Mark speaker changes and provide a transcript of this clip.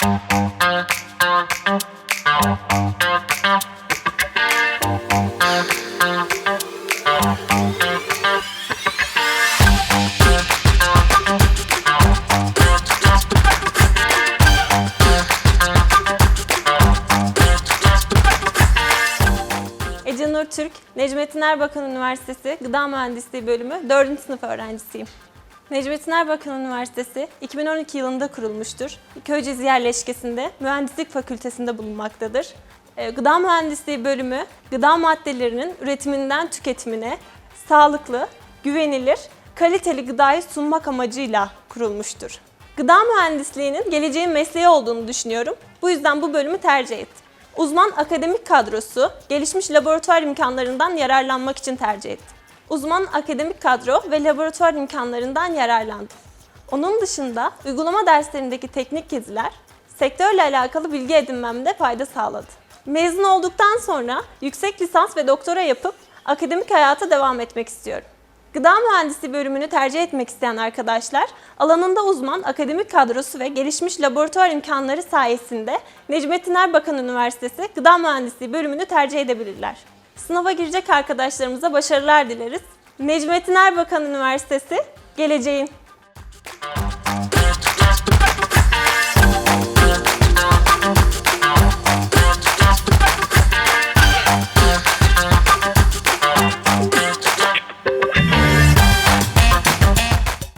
Speaker 1: Ece Nur Türk, Necmettin Erbakan Üniversitesi Gıda Mühendisliği Bölümü 4. sınıf öğrencisiyim. Necmettin Erbakan Üniversitesi 2012 yılında kurulmuştur. Köyceğiz yerleşkesinde Mühendislik Fakültesinde bulunmaktadır. Ee, Gıda Mühendisliği Bölümü gıda maddelerinin üretiminden tüketimine sağlıklı, güvenilir, kaliteli gıdayı sunmak amacıyla kurulmuştur. Gıda mühendisliğinin geleceğin mesleği olduğunu düşünüyorum. Bu yüzden bu bölümü tercih ettim. Uzman akademik kadrosu gelişmiş laboratuvar imkanlarından yararlanmak için tercih ettim. Uzman akademik kadro ve laboratuvar imkanlarından yararlandım. Onun dışında uygulama derslerindeki teknik geziler sektörle alakalı bilgi edinmemde fayda sağladı. Mezun olduktan sonra yüksek lisans ve doktora yapıp akademik hayata devam etmek istiyorum. Gıda mühendisliği bölümünü tercih etmek isteyen arkadaşlar, alanında uzman akademik kadrosu ve gelişmiş laboratuvar imkanları sayesinde Necmettin Erbakan Üniversitesi Gıda Mühendisliği bölümünü tercih edebilirler. Sınava girecek arkadaşlarımıza başarılar dileriz. Necmettin Erbakan Üniversitesi, geleceğin.